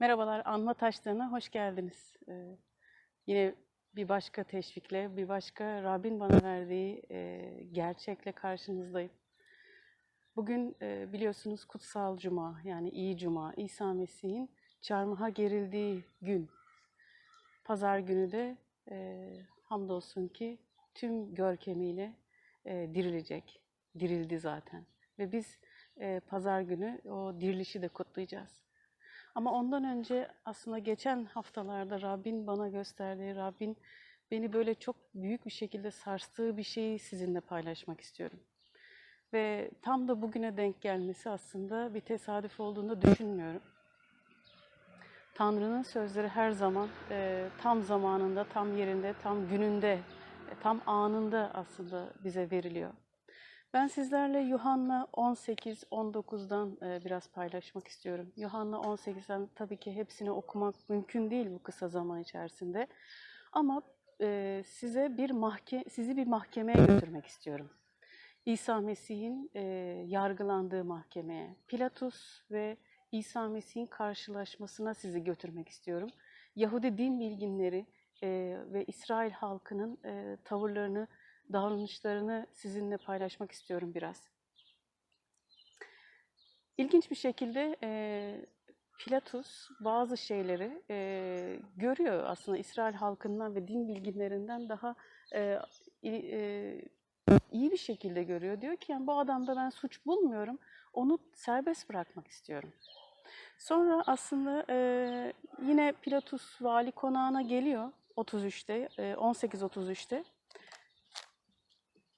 Merhabalar, Anma Taşları'na hoş geldiniz. Ee, yine bir başka teşvikle, bir başka Rabbin bana verdiği e, gerçekle karşınızdayım. Bugün e, biliyorsunuz Kutsal Cuma, yani İyi Cuma, İsa Mesih'in çarmıha gerildiği gün. Pazar günü de e, hamdolsun ki tüm görkemiyle e, dirilecek. Dirildi zaten. Ve biz e, pazar günü o dirilişi de kutlayacağız. Ama ondan önce aslında geçen haftalarda Rabbin bana gösterdiği, Rabbin beni böyle çok büyük bir şekilde sarstığı bir şeyi sizinle paylaşmak istiyorum. Ve tam da bugüne denk gelmesi aslında bir tesadüf olduğunu düşünmüyorum. Tanrı'nın sözleri her zaman e, tam zamanında, tam yerinde, tam gününde, e, tam anında aslında bize veriliyor. Ben sizlerle Yuhanna 18-19'dan e, biraz paylaşmak istiyorum. Yuhanna 18'den tabii ki hepsini okumak mümkün değil bu kısa zaman içerisinde. Ama e, size bir mahke sizi bir mahkemeye götürmek istiyorum. İsa Mesih'in e, yargılandığı mahkemeye. Pilatus ve İsa Mesih'in karşılaşmasına sizi götürmek istiyorum. Yahudi din bilginleri ve İsrail halkının tavırlarını davranışlarını sizinle paylaşmak istiyorum biraz. İlginç bir şekilde e, Pilatus bazı şeyleri e, görüyor aslında İsrail halkından ve din bilginlerinden daha e, e, iyi bir şekilde görüyor. Diyor ki yani bu adamda ben suç bulmuyorum, onu serbest bırakmak istiyorum. Sonra aslında e, yine Pilatus vali konağına geliyor 33'te, e, 18-33'te.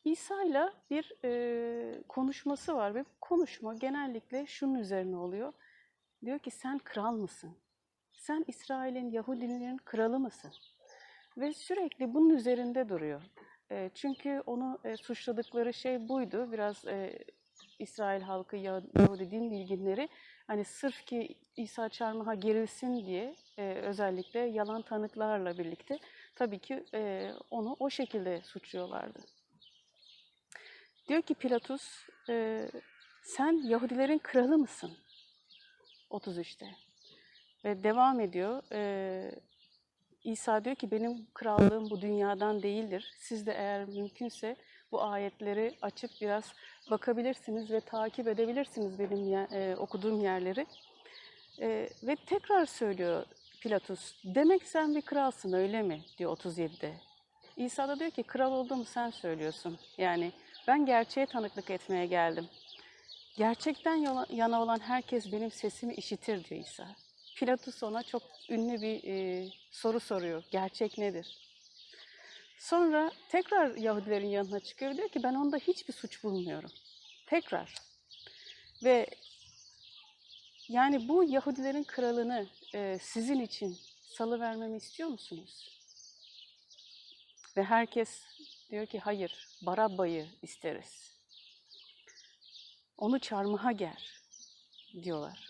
İsa ile bir e, konuşması var ve konuşma genellikle şunun üzerine oluyor. Diyor ki sen kral mısın? Sen İsrail'in, Yahudilerin kralı mısın? Ve sürekli bunun üzerinde duruyor. E, çünkü onu e, suçladıkları şey buydu. Biraz e, İsrail halkı, Yahudi din bilginleri hani sırf ki İsa çarmıha gerilsin diye e, özellikle yalan tanıklarla birlikte tabii ki e, onu o şekilde suçluyorlardı. Diyor ki Pilatus, e, sen Yahudilerin kralı mısın? 33'te. Ve devam ediyor. E, İsa diyor ki benim krallığım bu dünyadan değildir. Siz de eğer mümkünse bu ayetleri açıp biraz bakabilirsiniz ve takip edebilirsiniz benim e, okuduğum yerleri. E, ve tekrar söylüyor Pilatus, demek sen bir kralsın öyle mi? diyor 37'de. İsa da diyor ki kral olduğumu sen söylüyorsun. Yani ben gerçeğe tanıklık etmeye geldim. Gerçekten yana olan herkes benim sesimi işitir diyor İsa. Pilatus ona çok ünlü bir e, soru soruyor. Gerçek nedir? Sonra tekrar Yahudilerin yanına çıkıyor. Diyor ki ben onda hiçbir suç bulmuyorum. Tekrar. Ve yani bu Yahudilerin kralını e, sizin için salıvermemi istiyor musunuz? Ve herkes diyor ki hayır, Barabba'yı isteriz. Onu çarmıha ger diyorlar.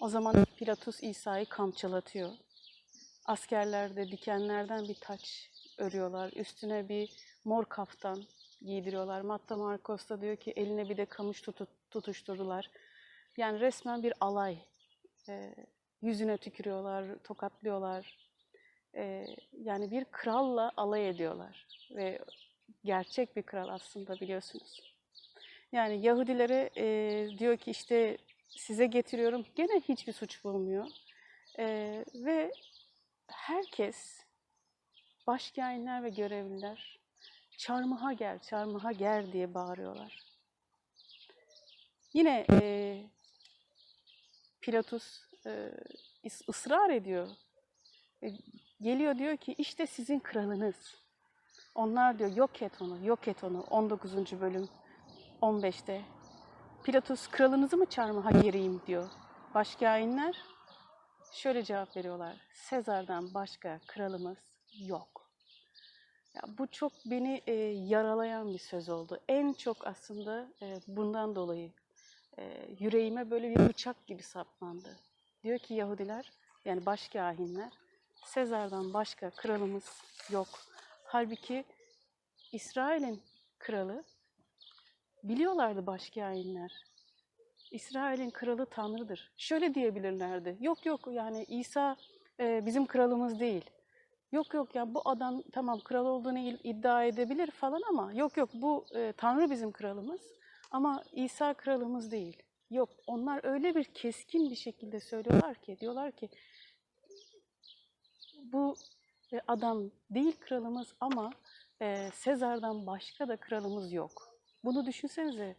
O zaman Pilatus İsa'yı kamçılatıyor. Askerler de dikenlerden bir taç örüyorlar. Üstüne bir mor kaftan giydiriyorlar. Matta Marcos da diyor ki eline bir de kamış tutu, tutuşturdular. Yani resmen bir alay. E, yüzüne tükürüyorlar, tokatlıyorlar. E, yani bir kralla alay ediyorlar. Ve gerçek bir kral aslında biliyorsunuz. Yani Yahudilere e, diyor ki işte size getiriyorum. Gene hiçbir suç bulmuyor. E, ve herkes, başkâhinler ve görevliler çarmıha gel, çarmıha gel diye bağırıyorlar. Yine e, Pilatus e, ısrar ediyor. E, geliyor diyor ki işte sizin kralınız. Onlar diyor yok et onu, yok et onu. 19. bölüm 15'te. Pilatus kralınızı mı çarmıha gereyim diyor. Başkâhinler şöyle cevap veriyorlar. Sezar'dan başka kralımız yok. Ya bu çok beni e, yaralayan bir söz oldu. En çok aslında e, bundan dolayı e, yüreğime böyle bir bıçak gibi saplandı. Diyor ki Yahudiler, yani başkâhinler, Sezar'dan başka kralımız yok. Halbuki İsrail'in kralı biliyorlardı başkâhinler. İsrail'in kralı Tanrı'dır. Şöyle diyebilirlerdi. Yok yok yani İsa e, bizim kralımız değil. Yok yok ya bu adam tamam kral olduğunu iddia edebilir falan ama yok yok bu e, Tanrı bizim kralımız ama İsa kralımız değil. Yok onlar öyle bir keskin bir şekilde söylüyorlar ki diyorlar ki bu e, adam değil kralımız ama e, Sezar'dan başka da kralımız yok. Bunu düşünsenize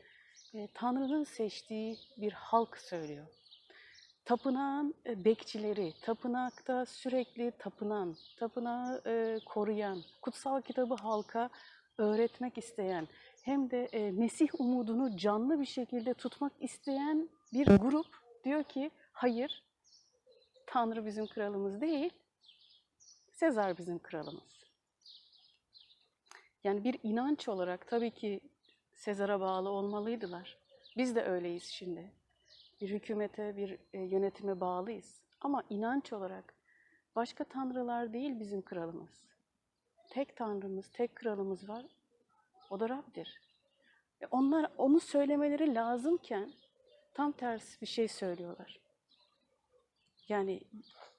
e, Tanrı'nın seçtiği bir halk söylüyor. Tapınağın bekçileri, tapınakta sürekli tapınan, tapınağı koruyan, kutsal kitabı halka öğretmek isteyen, hem de Mesih umudunu canlı bir şekilde tutmak isteyen bir grup diyor ki hayır, Tanrı bizim kralımız değil, Sezar bizim kralımız. Yani bir inanç olarak tabii ki Sezar'a bağlı olmalıydılar. Biz de öyleyiz şimdi. Bir hükümete, bir e, yönetime bağlıyız. Ama inanç olarak başka tanrılar değil bizim kralımız. Tek tanrımız, tek kralımız var. O da Rab'dir. E onlar onu söylemeleri lazımken tam tersi bir şey söylüyorlar. Yani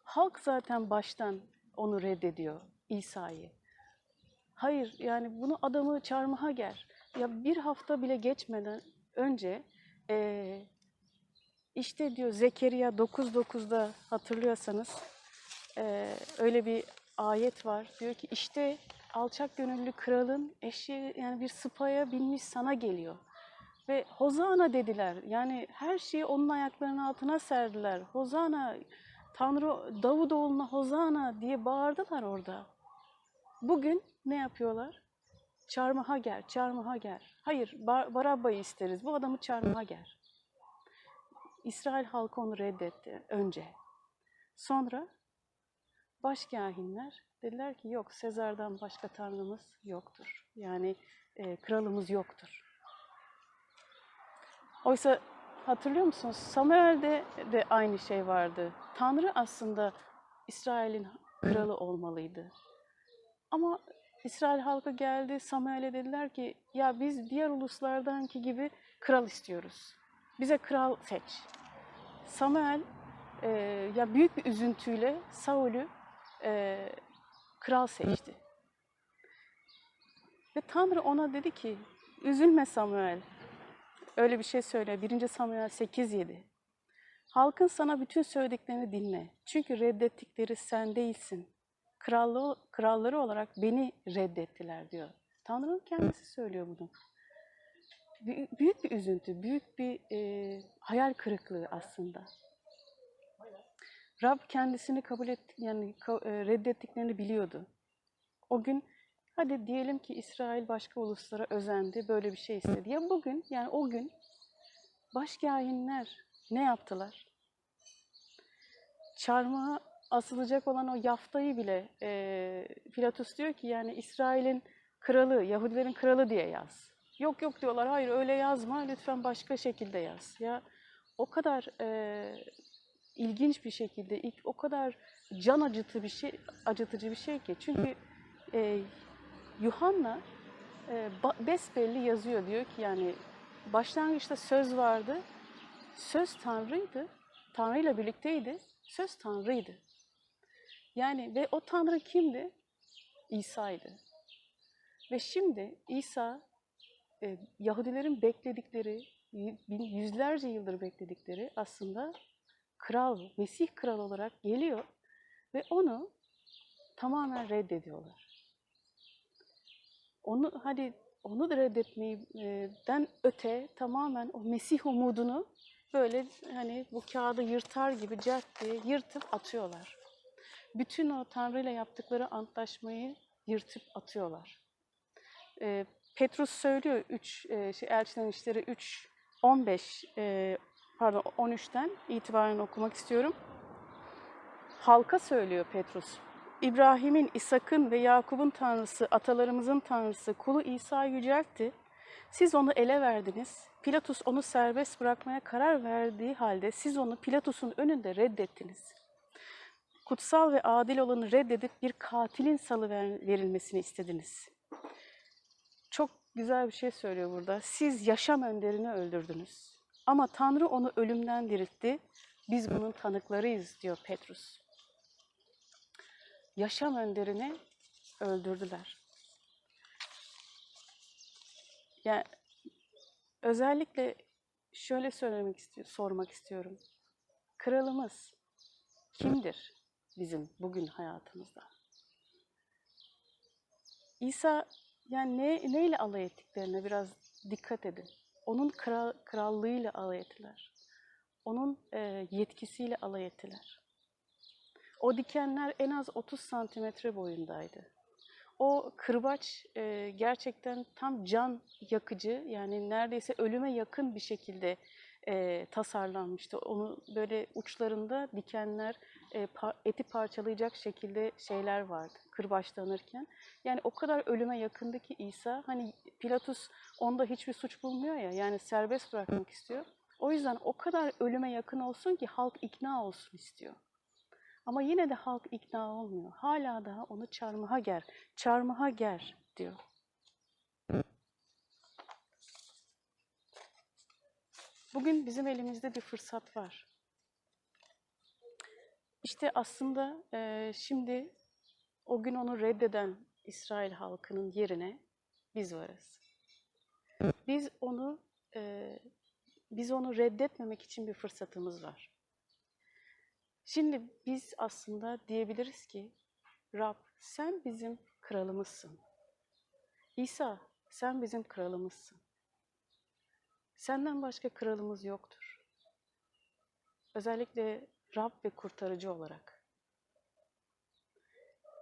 halk zaten baştan onu reddediyor İsa'yı. Hayır yani bunu adamı çarmıha ger. Ya bir hafta bile geçmeden önce eee, işte diyor Zekeriya 9.9'da hatırlıyorsanız eee, öyle bir ayet var. Diyor ki işte alçak gönüllü kralın eşi yani bir sıpaya binmiş sana geliyor. Ve Hozana dediler. Yani her şeyi onun ayaklarının altına serdiler. Hozana, Tanrı Davudoğlu'na Hozana diye bağırdılar orada. Bugün ne yapıyorlar? Çarmıha ger, çarmıha ger. Hayır, Bar- Barabba'yı isteriz. Bu adamı çarmıha ger. İsrail halkı onu reddetti önce. Sonra başkahinler dediler ki yok Sezar'dan başka tanrımız yoktur. Yani e, kralımız yoktur. Oysa hatırlıyor musunuz? Samuel'de de aynı şey vardı. Tanrı aslında İsrail'in kralı olmalıydı. Ama İsrail halkı geldi Samuel'e dediler ki ya biz diğer uluslardanki gibi kral istiyoruz. Bize kral seç. Samuel e, ya büyük bir üzüntüyle Saul'ü e, kral seçti. Ve Tanrı ona dedi ki üzülme Samuel. Öyle bir şey söyle. 1. Samuel 8.7. Halkın sana bütün söylediklerini dinle. Çünkü reddettikleri sen değilsin. Krallı, kralları olarak beni reddettiler diyor. Tanrı'nın kendisi söylüyor bunu. Büyük, bir üzüntü, büyük bir e, hayal kırıklığı aslında. Rab kendisini kabul et, yani e, reddettiklerini biliyordu. O gün hadi diyelim ki İsrail başka uluslara özendi, böyle bir şey istedi. Ya bugün, yani o gün başkâhinler ne yaptılar? Çarmıha asılacak olan o yaftayı bile e, Pilatus diyor ki yani İsrail'in kralı, Yahudilerin kralı diye yaz. Yok yok diyorlar, hayır öyle yazma, lütfen başka şekilde yaz. Ya o kadar e, ilginç bir şekilde, ilk o kadar can acıtı bir şey, acıtıcı bir şey ki. Çünkü e, Yuhanna e, besbelli yazıyor diyor ki yani başlangıçta söz vardı, söz Tanrı'ydı, Tanrı ile birlikteydi, söz Tanrı'ydı. Yani ve o Tanrı kimdi? İsa'ydı. Ve şimdi İsa e, Yahudilerin bekledikleri, yüzlerce yıldır bekledikleri aslında kral, Mesih kral olarak geliyor ve onu tamamen reddediyorlar. Onu hadi onu da reddetmeyden öte tamamen o Mesih umudunu böyle hani bu kağıdı yırtar gibi cart diye yırtıp atıyorlar. Bütün o Tanrı ile yaptıkları antlaşmayı yırtıp atıyorlar. Ee, Petrus söylüyor 3 e, şey, Elçilerin İşleri 3 15 e, pardon 13'ten itibaren okumak istiyorum. Halka söylüyor Petrus. İbrahim'in, İshak'ın ve Yakup'un tanrısı, atalarımızın tanrısı, kulu İsa yüceltti. Siz onu ele verdiniz. Pilatus onu serbest bırakmaya karar verdiği halde siz onu Pilatus'un önünde reddettiniz. Kutsal ve adil olanı reddedip bir katilin salı verilmesini istediniz. Çok güzel bir şey söylüyor burada. Siz yaşam önderini öldürdünüz. Ama Tanrı onu ölümden diriltti. Biz bunun tanıklarıyız diyor Petrus. Yaşam önderini öldürdüler. Yani özellikle şöyle söylemek istiyor, sormak istiyorum. Kralımız kimdir bizim bugün hayatımızda? İsa yani ne, neyle alay ettiklerine biraz dikkat edin. Onun kral, krallığıyla alay ettiler. Onun e, yetkisiyle alay ettiler. O dikenler en az 30 santimetre boyundaydı. O kırbaç e, gerçekten tam can yakıcı yani neredeyse ölüme yakın bir şekilde e, tasarlanmıştı. Onu böyle uçlarında dikenler, e, pa- eti parçalayacak şekilde şeyler vardı kırbaçlanırken. Yani o kadar ölüme yakındı ki İsa. Hani Pilatus onda hiçbir suç bulmuyor ya yani serbest bırakmak istiyor. O yüzden o kadar ölüme yakın olsun ki halk ikna olsun istiyor. Ama yine de halk ikna olmuyor. Hala daha onu çarmıha ger, çarmıha ger diyor. Bugün bizim elimizde bir fırsat var. İşte aslında eee, şimdi o gün onu reddeden İsrail halkının yerine biz varız. Biz onu eee, biz onu reddetmemek için bir fırsatımız var. Şimdi biz aslında diyebiliriz ki Rab sen bizim kralımızsın. İsa sen bizim kralımızsın. Senden başka kralımız yoktur. Özellikle Rab ve kurtarıcı olarak.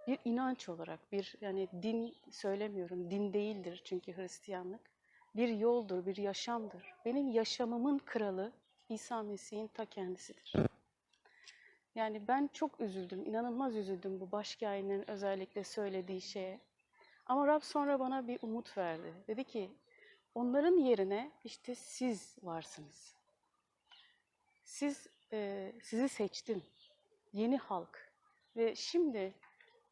Bir inanç olarak, bir yani din söylemiyorum, din değildir çünkü Hristiyanlık. Bir yoldur, bir yaşamdır. Benim yaşamımın kralı İsa Mesih'in ta kendisidir. Yani ben çok üzüldüm, inanılmaz üzüldüm bu başkâhinlerin özellikle söylediği şeye. Ama Rab sonra bana bir umut verdi. Dedi ki, onların yerine işte siz varsınız. Siz, e, sizi seçtim, yeni halk. Ve şimdi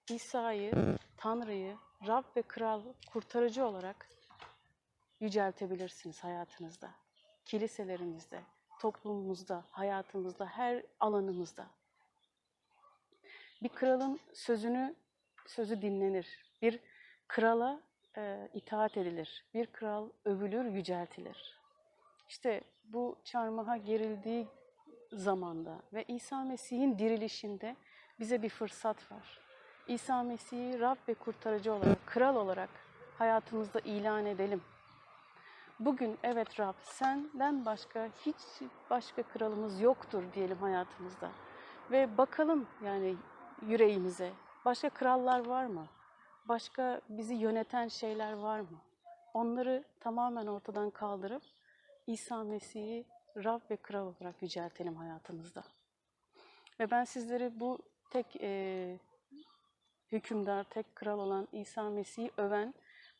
İsa'yı, Tanrı'yı, Rab ve Kral, kurtarıcı olarak yüceltebilirsiniz hayatınızda. Kiliselerimizde, toplumumuzda, hayatımızda, her alanımızda. Bir kralın sözünü sözü dinlenir. Bir krala e, itaat edilir. Bir kral övülür, yüceltilir. İşte bu çarmıha gerildiği zamanda ve İsa Mesih'in dirilişinde bize bir fırsat var. İsa Mesih'i Rab ve kurtarıcı olarak, kral olarak hayatımızda ilan edelim. Bugün evet Rab senden başka hiç başka kralımız yoktur diyelim hayatımızda. Ve bakalım yani yüreğimize başka krallar var mı? Başka bizi yöneten şeyler var mı? Onları tamamen ortadan kaldırıp İsa Mesih'i Rab ve Kral olarak yüceltelim hayatımızda. Ve ben sizleri bu tek e, hükümdar, tek kral olan İsa Mesih'i öven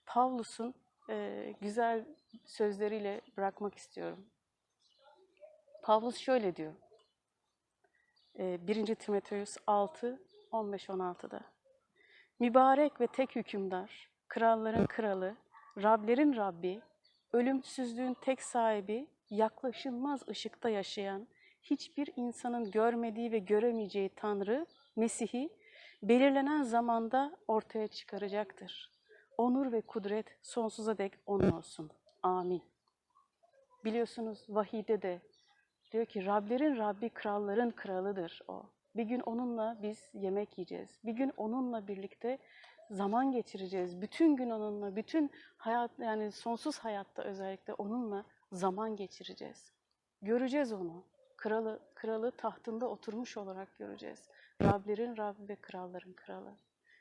Pavlus'un e, güzel sözleriyle bırakmak istiyorum. Pavlus şöyle diyor. E, 1. Timoteus 6, 15-16'da. Mübarek ve tek hükümdar, kralların kralı, Rablerin Rabbi, ölümsüzlüğün tek sahibi, yaklaşılmaz ışıkta yaşayan, hiçbir insanın görmediği ve göremeyeceği Tanrı, Mesih'i belirlenen zamanda ortaya çıkaracaktır. Onur ve kudret sonsuza dek onun olsun. Amin. Biliyorsunuz vahide de diyor ki Rablerin Rabbi kralların kralıdır o. Bir gün onunla biz yemek yiyeceğiz. Bir gün onunla birlikte zaman geçireceğiz. Bütün gün onunla, bütün hayat yani sonsuz hayatta özellikle onunla zaman geçireceğiz. Göreceğiz onu. Kralı, kralı tahtında oturmuş olarak göreceğiz. Rablerin Rabbi ve kralların kralı.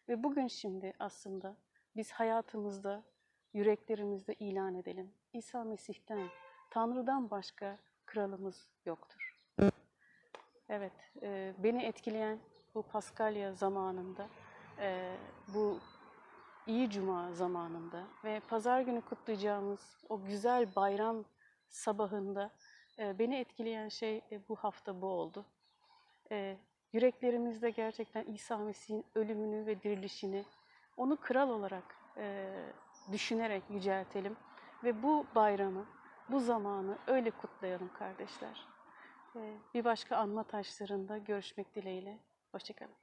Ve bugün şimdi aslında biz hayatımızda, yüreklerimizde ilan edelim. İsa Mesih'ten, Tanrı'dan başka kralımız yoktur. Evet, e, beni etkileyen bu Paskalya zamanında, e, bu iyi cuma zamanında ve pazar günü kutlayacağımız o güzel bayram sabahında e, beni etkileyen şey e, bu hafta bu oldu. E, yüreklerimizde gerçekten İsa Mesih'in ölümünü ve dirilişini, onu kral olarak e, düşünerek yüceltelim ve bu bayramı, bu zamanı öyle kutlayalım kardeşler. Bir başka anma taşlarında görüşmek dileğiyle. Hoşçakalın.